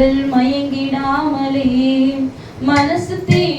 மயங்கிடாமலே. மனசு தீ